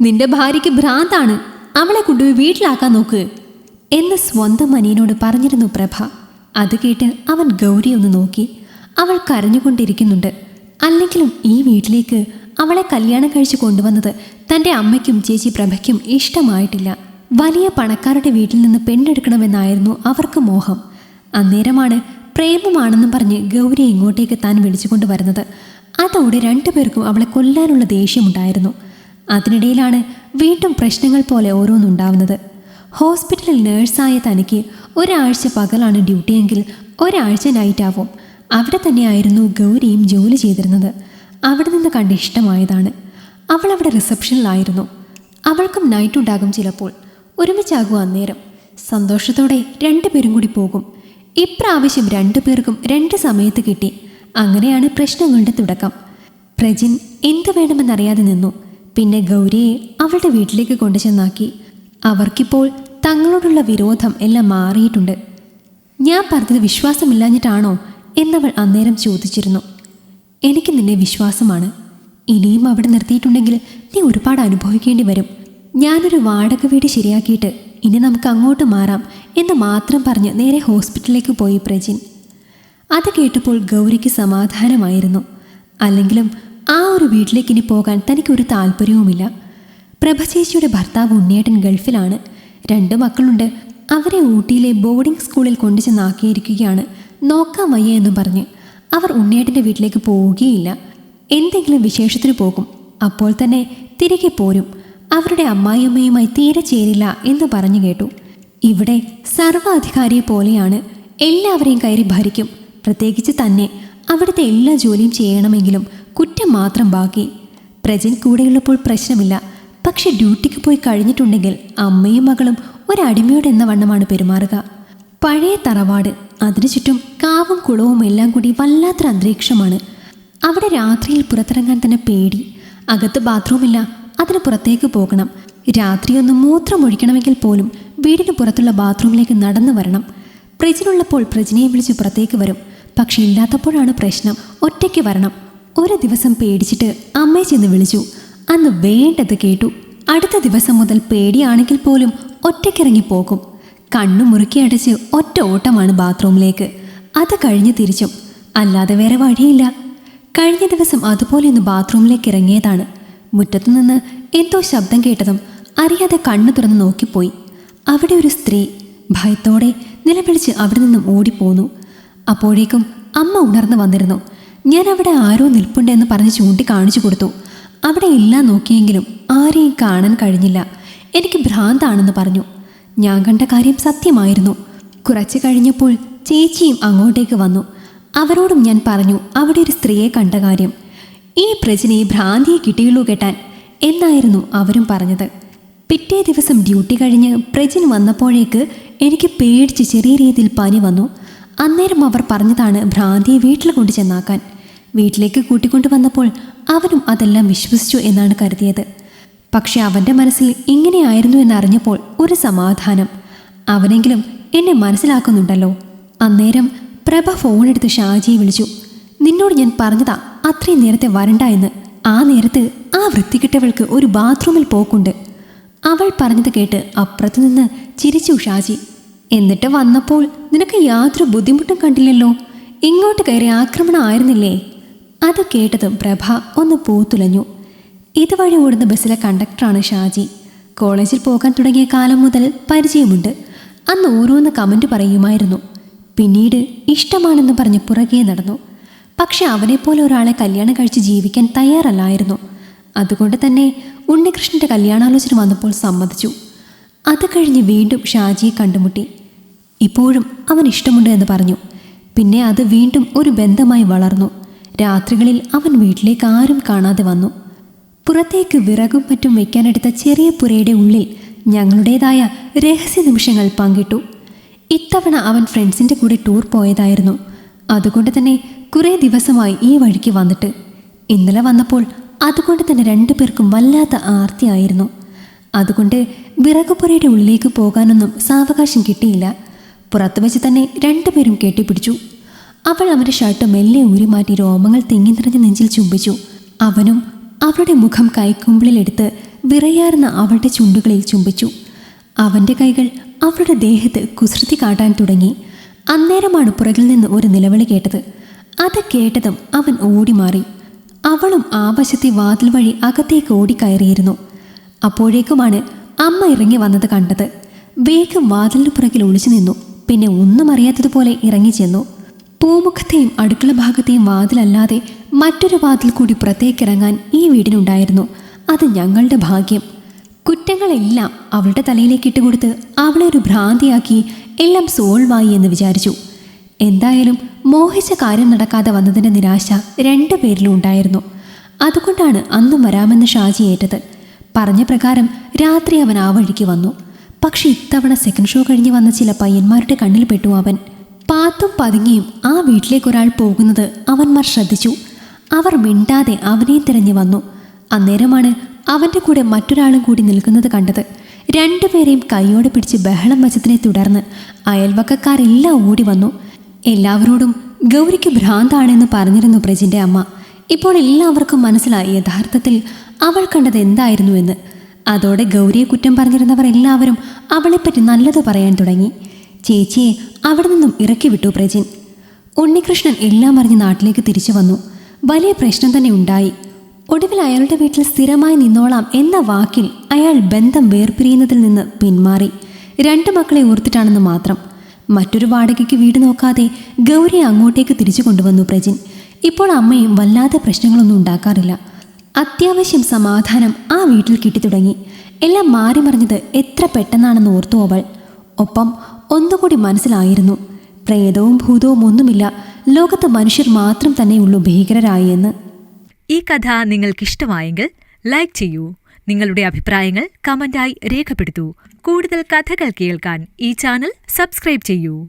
നിന്റെ ഭാര്യയ്ക്ക് ഭ്രാന്താണ്. അവളെ കൊണ്ടുപോയി വീട്ടിലാക്കാൻ നോക്ക്. എന്ന് സ്വന്തം അനിയനോട് പറഞ്ഞിരുന്നു പ്രഭ. അത് കേട്ട് അവൻ ഗൗരി ഒന്ന് നോക്കി. അവൾ കരഞ്ഞുകൊണ്ടിരിക്കുന്നുണ്ട്. അല്ലെങ്കിലും ഈ വീട്ടിലേക്ക് അവളെ കല്യാണം കഴിച്ച് കൊണ്ടുവന്നത് തന്റെ അമ്മയ്ക്കും ചേച്ചി പ്രഭയ്ക്കും ഇഷ്ടമായിട്ടില്ല. വലിയ പണക്കാരുടെ വീട്ടിൽ നിന്ന് പെണ്ണെടുക്കണമെന്നായിരുന്നു അവർക്ക് മോഹം. അന്നേരമാണ് പ്രേമമാണെന്നും പറഞ്ഞ് ഗൗരി ഇങ്ങോട്ടേക്ക് താൻ വിളിച്ചുകൊണ്ട് വരുന്നത്. അതോടെ രണ്ടുപേർക്കും അവളെ കൊല്ലാനുള്ള ദേഷ്യമുണ്ടായിരുന്നു. അതിനിടയിലാണ് വീണ്ടും പ്രശ്നങ്ങൾ പോലെ ഓരോന്നുണ്ടാവുന്നത്. ഹോസ്പിറ്റലിൽ നേഴ്സായ തനിക്ക് ഒരാഴ്ച പകലാണ് ഡ്യൂട്ടിയെങ്കിൽ ഒരാഴ്ച നൈറ്റ് ആവും അവിടെ തന്നെയായിരുന്നു ഗൗരിയും ജോലി ചെയ്തിരുന്നത്. അവിടെ നിന്ന് കണ്ട് ഇഷ്ടമായതാണ്. അവൾ അവിടെ റിസപ്ഷനിലായിരുന്നു. അവൾക്കും നൈറ്റ് ഉണ്ടാകും ചിലപ്പോൾ. ഒരുമിച്ചാകും അന്നേരം. സന്തോഷത്തോടെ രണ്ടുപേരും കൂടി പോകും. ഇപ്രാവശ്യം രണ്ടുപേർക്കും രണ്ട് സമയത്ത് കിട്ടി. അങ്ങനെയാണ് പ്രശ്നങ്ങളുടെ തുടക്കം. പ്രജിൻ എന്ത് വേണമെന്നറിയാതെ നിന്നു. പിന്നെ ഗൗരിയെ അവളുടെ വീട്ടിലേക്ക് കൊണ്ടുചെന്നാക്കി. അവർക്കിപ്പോൾ തങ്ങളോടുള്ള വിരോധം എല്ലാം മാറിയിട്ടുണ്ട്. ഞാൻ പറഞ്ഞത് വിശ്വാസമില്ലാഞ്ഞിട്ടാണോ എന്നവൾ അന്നേരം ചോദിച്ചിരുന്നു. എനിക്ക് നിന്നെ വിശ്വാസമാണ്. ഇനിയും അവിടെ നിർത്തിയിട്ടുണ്ടെങ്കിൽ നീ ഒരുപാട് അനുഭവിക്കേണ്ടി വരും. ഞാനൊരു വാടക വീട് ശരിയാക്കിയിട്ട് ഇനി നമുക്ക് അങ്ങോട്ട് മാറാം എന്ന് മാത്രം പറഞ്ഞ് നേരെ ഹോസ്പിറ്റലിലേക്ക് പോയി പ്രജിൻ. അത് കേട്ടപ്പോൾ ഗൗരിക്ക് സമാധാനമായിരുന്നു. അല്ലെങ്കിലും ആ ഒരു വീട്ടിലേക്ക് ഇനി പോകാൻ തനിക്കൊരു താല്പര്യവുമില്ല. പ്രഭചേച്ചിയുടെ ഭർത്താവ് ഉണ്ണിയേട്ടൻ ഗൾഫിലാണ്. രണ്ട് മക്കളുണ്ട്. അവരെ ഊട്ടിയിലെ ബോർഡിംഗ് സ്കൂളിൽ കൊണ്ടു ചെന്നാക്കിയിരിക്കുകയാണ് നോക്കാൻ വയ്യ എന്ന് പറഞ്ഞ്. അവർ ഉണ്ണിയേട്ടന്റെ വീട്ടിലേക്ക് പോവുകയില്ല. എന്തെങ്കിലും വിശേഷത്തിന് പോകും. അപ്പോൾ തന്നെ തിരികെ പോരും. അവരുടെ അമ്മായിയമ്മയുമായി തീരെ ചേരില്ല എന്ന് പറഞ്ഞു കേട്ടു. ഇവിടെ സർവാധികാരിയെ പോലെയാണ്. എല്ലാവരെയും കയറി ഭരിക്കും. പ്രത്യേകിച്ച് തന്നെ അവിടുത്തെ എല്ലാ ജോലിയും ചെയ്യണമെങ്കിലും കുറ്റം മാത്രം ബാക്കി. പ്രജൻ കൂടെയുള്ളപ്പോൾ പ്രശ്നമില്ല. പക്ഷെ ഡ്യൂട്ടിക്ക് പോയി കഴിഞ്ഞിട്ടുണ്ടെങ്കിൽ അമ്മയും മകളും ഒരടിമയോട് എന്ന വണ്ണമാണ് പെരുമാറുക. പഴയ തറവാട് അതിനു ചുറ്റും കാവും കുളവും എല്ലാം കൂടി വല്ലാത്തൊരു അന്തരീക്ഷമാണ്. അവിടെ രാത്രിയിൽ പുറത്തിറങ്ങാൻ തന്നെ പേടി. അകത്ത് ബാത്റൂമില്ല അതിന് പുറത്തേക്ക് പോകണം. രാത്രിയൊന്ന് മൂത്രമൊഴിക്കണമെങ്കിൽ പോലും വീടിന് പുറത്തുള്ള ബാത്റൂമിലേക്ക് നടന്നു വരണം. പ്രജിനുള്ളപ്പോൾ പ്രജിനെയും വിളിച്ച് പുറത്തേക്ക് വരും. പക്ഷെ ഇല്ലാത്തപ്പോഴാണ് പ്രശ്നം ഒറ്റയ്ക്ക് വരണം. ഒരു ദിവസം പേടിച്ചിട്ട് അമ്മയെ ചെന്ന് വിളിച്ചു. അന്ന് വേണ്ടത് കേട്ടു. അടുത്ത ദിവസം മുതൽ പേടിയാണെങ്കിൽ പോലും ഒറ്റയ്ക്കിറങ്ങി പോകും. കണ്ണു മുറുക്കി അടച്ച് ഒറ്റ ഓട്ടമാണ് ബാത്റൂമിലേക്ക്. അത് കഴിഞ്ഞ് തിരിച്ചും. അല്ലാതെ വേറെ വഴിയില്ല. കഴിഞ്ഞ ദിവസം അതുപോലെ ഒന്ന് ബാത്റൂമിലേക്ക് ഇറങ്ങിയതാണ്. മുറ്റത്തുനിന്ന് എന്തോ ശബ്ദം കേട്ടതും അറിയാതെ കണ്ണു തുറന്ന് നോക്കിപ്പോയി. അവിടെ ഒരു സ്ത്രീ ഭയത്തോടെ നിലവിളിച്ച് അവിടെ നിന്നും ഓടിപ്പോന്നു. അപ്പോഴേക്കും അമ്മ ഉണർന്നു വന്നിരുന്നു. ഞാൻ അവിടെ ആരോ നിൽപ്പുണ്ടെന്ന് പറഞ്ഞ് ചൂണ്ടി കാണിച്ചു കൊടുത്തു. അവിടെ ഇല്ല നോക്കിയെങ്കിലും ആരെയും കാണാൻ കഴിഞ്ഞില്ല. എനിക്ക് ഭ്രാന്താണെന്ന് പറഞ്ഞു. ഞാൻ കണ്ട കാര്യം സത്യമായിരുന്നു. കുറച്ച് കഴിഞ്ഞപ്പോൾ ചേച്ചിയും അങ്ങോട്ടേക്ക് വന്നു. അവരോടും ഞാൻ പറഞ്ഞു അവിടെ ഒരു സ്ത്രീയെ കണ്ട കാര്യം. ഈ പ്രജനെ ഭ്രാന്തിയെ കിട്ടിയുള്ളൂ കേട്ടാൻ എന്നായിരുന്നു അവരും പറഞ്ഞത്. പിറ്റേ ദിവസം ഡ്യൂട്ടി കഴിഞ്ഞ് പ്രജിൻ വന്നപ്പോഴേക്ക് എനിക്ക് പേടിച്ച് ചെറിയ രീതിയിൽ പനി വന്നു. അന്നേരം അവർ പറഞ്ഞതാണ് ഭ്രാന്തിയെ വീട്ടിൽ കൊണ്ടു ചെന്നാക്കാൻ വീട്ടിലേക്ക് കൂട്ടിക്കൊണ്ടു വന്നപ്പോൾ അവനും അതെല്ലാം വിശ്വസിച്ചു എന്നാണ് കരുതിയത്. പക്ഷെ അവന്റെ മനസ്സിൽ ഇങ്ങനെയായിരുന്നു എന്നറിഞ്ഞപ്പോൾ ഒരു സമാധാനം. അവനെങ്കിലും എന്നെ മനസ്സിലാക്കുന്നുണ്ടല്ലോ. അന്നേരം പ്രഭ ഫോണെടുത്ത് ഷാജിയെ വിളിച്ചു. നിന്നോട് ഞാൻ പറഞ്ഞതാ അത്രയും നേരത്തെ വരണ്ട എന്ന്. ആ നേരത്ത് ആ വൃത്തികെട്ടവൾക്ക് ഒരു ബാത്റൂമിൽ പോക്കുണ്ട്. അവൾ പറഞ്ഞത് കേട്ട് അപ്പുറത്തു നിന്ന് ചിരിച്ചു ഷാജി. എന്നിട്ട് വന്നപ്പോൾ നിനക്ക് യാതൊരു ബുദ്ധിമുട്ടും കണ്ടില്ലല്ലോ. ഇങ്ങോട്ട് കയറി ആക്രമണം ആയിരുന്നില്ലേ? അത് കേട്ടതും പ്രഭ ഒന്ന് പൂത്തുലഞ്ഞു. ഇതുവഴി ഓടുന്ന ബസ്സിലെ കണ്ടക്ടറാണ് ഷാജി. കോളേജിൽ പോകാൻ തുടങ്ങിയ കാലം മുതൽ പരിചയമുണ്ട്. അന്ന് ഓരോന്ന് കമന്റ് പറയുമായിരുന്നു. പിന്നീട് ഇഷ്ടമാണെന്ന് പറഞ്ഞ് പുറകെ നടന്നു. പക്ഷെ അവനെപ്പോലെ ഒരാളെ കല്യാണം കഴിച്ച് ജീവിക്കാൻ തയ്യാറല്ലായിരുന്നു. അതുകൊണ്ട് തന്നെ ഉണ്ണികൃഷ്ണന്റെ കല്യാണാലോചന വന്നപ്പോൾ സമ്മതിച്ചു. അത് കഴിഞ്ഞ് വീണ്ടും ഷാജിയെ കണ്ടുമുട്ടി. ഇപ്പോഴും അവൻ ഇഷ്ടമുണ്ട് എന്ന് പറഞ്ഞു. പിന്നെ അത് വീണ്ടും ഒരു ബന്ധമായി വളർന്നു. രാത്രികളിൽ അവൻ വീട്ടിലേക്ക് ആരും കാണാതെ വന്നു. പുറത്തേക്ക് വിറകും മറ്റും വയ്ക്കാനെടുത്ത ചെറിയ പുരയുടെ ഉള്ളിൽ ഞങ്ങളുടേതായ രഹസ്യ നിമിഷങ്ങൾ പങ്കിട്ടു. ഇത്തവണ അവൻ ഫ്രണ്ട്സിന്റെ കൂടെ ടൂർ പോയതായിരുന്നു. അതുകൊണ്ട് തന്നെ കുറേ ദിവസമായി ഈ വഴിക്ക് വന്നിട്ട്. ഇന്നലെ വന്നപ്പോൾ അതുകൊണ്ട് തന്നെ രണ്ടു പേർക്കും വല്ലാത്ത ആർത്തിയായിരുന്നു. അതുകൊണ്ട് വിറകുപുരയുടെ ഉള്ളിലേക്ക് പോകാനൊന്നും സാവകാശം കിട്ടിയില്ല. പുറത്തു വെച്ച് തന്നെ രണ്ടുപേരും കെട്ടിപ്പിടിച്ചു. അവൾ അവന്റെ ഷർട്ട് മെല്ലെ ഊരിമാറ്റി രോമങ്ങൾ തിങ്ങി നിറഞ്ഞ നെഞ്ചിൽ ചുംബിച്ചു. അവനും അവളുടെ മുഖം കൈക്കുമ്പിളിലെടുത്ത് വിറയാർന്ന അവളുടെ ചുണ്ടുകളിൽ ചുംബിച്ചു. അവന്റെ കൈകൾ അവളുടെ ദേഹത്ത് കുസൃതി കാട്ടാൻ തുടങ്ങി. അന്നേരമാണ് പുറകിൽ നിന്ന് ഒരു നിലവിളി കേട്ടത്. അത് കേട്ടതും അവൻ ഓടിമാറി. അവളും ആ വശത്തെ വാതിൽ വഴി അകത്തേക്ക് ഓടിക്കയറിയിരുന്നു. അപ്പോഴേക്കുമാണ് അമ്മ ഇറങ്ങി വന്നത് കണ്ടത്. വേഗം വാതിലിന് പുറകിൽ ഒളിച്ചു നിന്നു. പിന്നെ ഒന്നും അറിയാത്തതുപോലെ ഇറങ്ങി ചെന്നു. പൂമുഖത്തെയും അടുക്കള ഭാഗത്തെയും വാതിലല്ലാതെ മറ്റൊരു വാതിൽ കൂടി പുറത്തേക്കിറങ്ങാൻ ഈ വീടിനുണ്ടായിരുന്നു. അത് ഞങ്ങളുടെ ഭാഗ്യം. കുറ്റങ്ങളെല്ലാം അവളുടെ തലയിലേക്ക് ഇട്ടുകൊടുത്ത് അവളെ ഒരു ഭ്രാന്തിയാക്കി എല്ലാം സോൾവായി എന്ന് വിചാരിച്ചു. എന്തായാലും മോഹിച്ച കാര്യം നടക്കാതെ വന്നതിന്റെ നിരാശ രണ്ടു പേരിലും ഉണ്ടായിരുന്നു. അതുകൊണ്ടാണ് അന്നും വരാമെന്ന് ഷാജി ഏറ്റത്. പറഞ്ഞ പ്രകാരം രാത്രി അവൻ ആ വഴിക്ക് വന്നു. പക്ഷെ ഇത്തവണ സെക്കൻഡ് ഷോ കഴിഞ്ഞ് വന്ന ചില പയ്യന്മാരുടെ കണ്ണിൽപ്പെട്ടു അവൻ. പാത്തും പതുങ്ങിയും ആ വീട്ടിലേക്ക് ഒരാൾ പോകുന്നത് അവന്മാർ ശ്രദ്ധിച്ചു. അവർ മിണ്ടാതെ അവനെ തിരഞ്ഞു വന്നു. അന്നേരമാണ് അവന്റെ കൂടെ മറ്റൊരാളും കൂടി നിൽക്കുന്നത് കണ്ടത്. രണ്ടുപേരെയും കൈയോടെ പിടിച്ച് ബഹളം വച്ചതിനെ തുടർന്ന് അയൽവക്കക്കാരെല്ലാം ഓടി വന്നു. എല്ലാവരോടും ഗൗരിക്ക് ഭ്രാന്താണെന്ന് പറഞ്ഞിരുന്നു പ്രജിന്റെ അമ്മ. ഇപ്പോൾ എല്ലാവർക്കും മനസ്സിലായി യഥാർത്ഥത്തിൽ അവൾ കണ്ടത് എന്തായിരുന്നുവെന്ന് അതോടെ ഗൗരിയെ കുറ്റം പറഞ്ഞിരുന്നവർ എല്ലാവരും അവളെപ്പറ്റി നല്ലത് പറയാൻ തുടങ്ങി. ചേച്ചിയെ അവിടെ നിന്നും ഇറക്കി വിട്ടു പ്രജിൻ. ഉണ്ണികൃഷ്ണൻ എല്ലാം അറിഞ്ഞ് നാട്ടിലേക്ക് തിരിച്ചു വന്നു. വലിയ പ്രശ്നം തന്നെ ഉണ്ടായി. ഒടുവിൽ അയാളുടെ വീട്ടിൽ സ്ഥിരമായി നിന്നോളാം എന്ന വാക്കിൽ അയാൾ ബന്ധം വേർപിരിയുന്നതിൽ നിന്ന് പിന്മാറി. രണ്ട് മക്കളെ ഓർത്തിട്ടാണെന്ന് മാത്രം. മറ്റൊരു വാടകയ്ക്ക് വീട് നോക്കാതെ ഗൗരിയെ അങ്ങോട്ടേക്ക് തിരിച്ചു കൊണ്ടുവന്നു പ്രജിൻ. ഇപ്പോൾ അമ്മയും വല്ലാതെ പ്രശ്നങ്ങളൊന്നും ഉണ്ടാക്കാറില്ല. അത്യാവശ്യം സമാധാനം ആ വീട്ടിൽ കിട്ടിത്തുടങ്ങി. എല്ലാം മാറി മറിഞ്ഞത് എത്ര പെട്ടെന്നാണെന്ന് ഓർത്തു അവൾ. ഒപ്പം ഒന്നുകൂടി മനസ്സിലായിരുന്നു. പ്രേതവും ഭൂതവും ഒന്നുമില്ല. ലോകത്ത് മനുഷ്യർ മാത്രം തന്നെയുള്ളൂ ഭീകരരായി എന്ന്. ഈ കഥ നിങ്ങൾക്കിഷ്ടമായെങ്കിൽ ലൈക്ക് ചെയ്യൂ. നിങ്ങളുടെ അഭിപ്രായങ്ങൾ കമന്റായി രേഖപ്പെടുത്തൂ. കൂടുതൽ കഥകൾ കേൾക്കാൻ ഈ ചാനൽ സബ്സ്ക്രൈബ് ചെയ്യൂ.